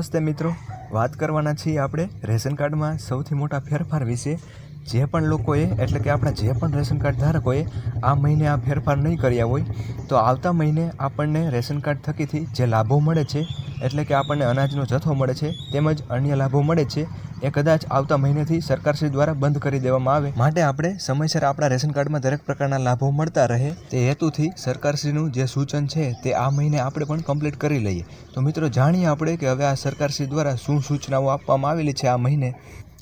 નમસ્તે મિત્રો. વાત કરવાના છીએ આપણે રેશન કાર્ડમાં સૌથી મોટા ફેરફાર વિશે. જે પણ લોકોએ, એટલે કે આપણા જે પણ રેશન કાર્ડ ધારકોએ આ મહિને આ ફેરફાર નહીં કર્યા હોય, તો આવતા મહિને આપણને રેશન કાર્ડ થકીથી જે લાભો મળે છે એટલે કે આપણને અનાજનો જથ્થો મળે છે, તેમજ અન્ય લાભો મળે છે, એ કદાચ આવતા મહિનેથી સરકારશ્રી દ્વારા બંધ કરી દેવામાં આવે. માટે આપણે સમયસર આપણા રેશન કાર્ડમાં દરેક પ્રકારના લાભો મળતા રહે, તે હેતુથી સરકારશ્રીનું જે સૂચન છે, તે આ મહિને આપણે પણ કમ્પ્લીટ કરી લઈએ. તો મિત્રો, જાણીએ આપણે કે હવે આ સરકારશ્રી દ્વારા શું સૂચનાઓ આપવામાં આવેલી છે આ મહિને?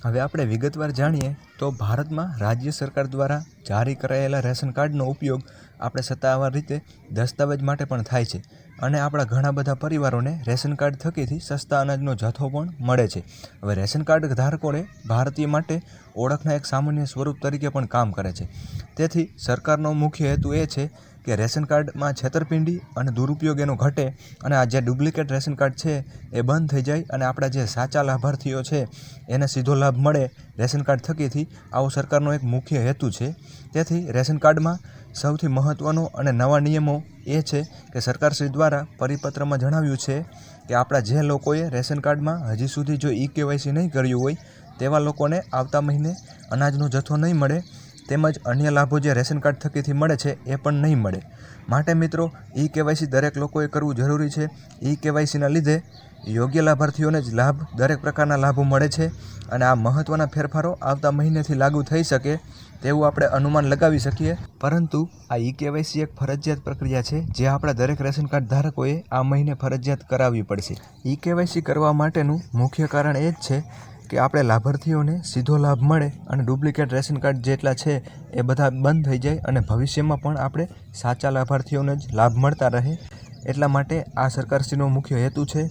હવે આપણે વિગતવાર જાણીએ તો ભારતમાં રાજ્ય સરકાર દ્વારા જારી કરાયેલા રેશન કાર્ડનો ઉપયોગ આપણે સત્તાવાર રીતે દસ્તાવેજ માટે પણ થાય છે. અને આપણા ઘણા બધા પરિવારોને રેશન કાર્ડ થકીથી સસ્તા અનાજનો જથ્થો પણ મળે છે. હવે રેશન કાર્ડ ધારકોને ભારતીય માટે ઓળખના એક સામાન્ય સ્વરૂપ તરીકે પણ કામ કરે છે. તેથી સરકારનો મુખ્ય હેતુ એ છે કે રેશન કાર્ડમાં છેતરપિંડી અને દુરુપયોગ એનો ઘટે અને આ જે ડુપ્લિકેટ રેશન કાર્ડ છે એ બંધ થઈ જાય અને આપણા જે સાચા લાભાર્થીઓ છે એને સીધો લાભ મળે રેશન કાર્ડ થકીથી, આવો સરકારનો એક મુખ્ય હેતુ છે. તેથી રેશન કાર્ડમાં સૌથી મહત્ત્વનો અને નવા નિયમો એ છે કે સરકારશ્રી દ્વારા પરિપત્રમાં જણાવ્યું છે કે આપણા જે લોકોએ રેશન કાર્ડમાં હજી સુધી જો ઈ કેવાયસી નહીં કર્યું હોય, તેવા લોકોને આવતા મહિને અનાજનો જથ્થો નહીં મળે તેમજ અન્ય લાભો જે રેશન કાર્ડ થકીથી મળે છે, એ પણ નહીં મળે. માટે મિત્રો, ઈ કેવાયસી દરેક લોકોએ કરવું જરૂરી છે. ઈ કેવાયસીના લીધે યોગ્ય લાભાર્થીઓને જ લાભ દરેક પ્રકારના લાભો મળે છે અને આ મહત્ત્વના ફેરફારો આવતા મહિનેથી લાગુ થઈ શકે તેવું આપણે અનુમાન લગાવી શકીએ. પરંતુ આ ઈ કેવાયસી એક ફરજિયાત પ્રક્રિયા છે, જે આપણા દરેક રેશન કાર્ડ ધારકોએ આ મહિને ફરજિયાત કરાવવી પડશે. ઈ કેવાયસી કરવા માટેનું મુખ્ય કારણ એ જ છે કે આપણે લાભાર્થીઓને સીધો લાભ મળે અને ડુપ્લિકેટ રેશન કાર્ડ જેટલા છે એ બધા બંધ થઈ જાય અને ભવિષ્યમાં પણ આપણે સાચા લાભાર્થીઓને જ લાભ મળતા રહે એટલા માટે આ સરકારશ્રીનો મુખ્ય હેતુ છે.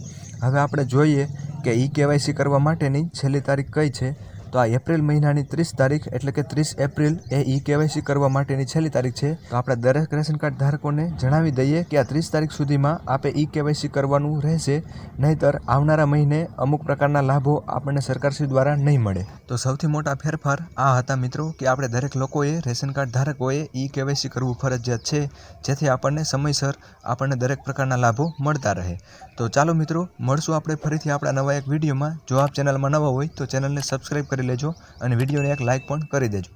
હવે આપણે જોઈએ કે ઈ કેવાયસી કરવા માટેની છેલ્લી તારીખ કઈ છે તો આ એપ્રિલ મહિનાની ત્રીસ તારીખ એટલે કે ત્રીસ એપ્રિલ એ ઈ કેવાયસી કરવા માટેની છેલ્લી તારીખ છે. તો આપણે દરેક રેશન કાર્ડ ધારકોને જણાવી દઈએ કે આ ત્રીસ તારીખ સુધીમાં આપે ઈ કેવાયસી કરવાનું રહેશે, નહીંતર આવનારા મહિને અમુક પ્રકારના લાભો આપણને સરકારશ્રી દ્વારા નહીં મળે. તો સૌથી મોટા ફેરફાર આ હતા મિત્રો કે આપણે દરેક લોકોએ, રેશન કાર્ડ ધારકોએ ઈ કેવાયસી કરવું ફરજિયાત છે, જેથી આપણને સમયસર આપણને દરેક પ્રકારના લાભો મળતા રહે. તો ચાલો મિત્રો, મળશું આપણે ફરીથી આપણા નવા એક વિડીયોમાં. જો આપ ચેનલમાં નવા હોય તો ચેનલને સબસ્ક્રાઈબ કરી લેજો અને વિડીયોને એક લાઇક પણ કરી દેજો.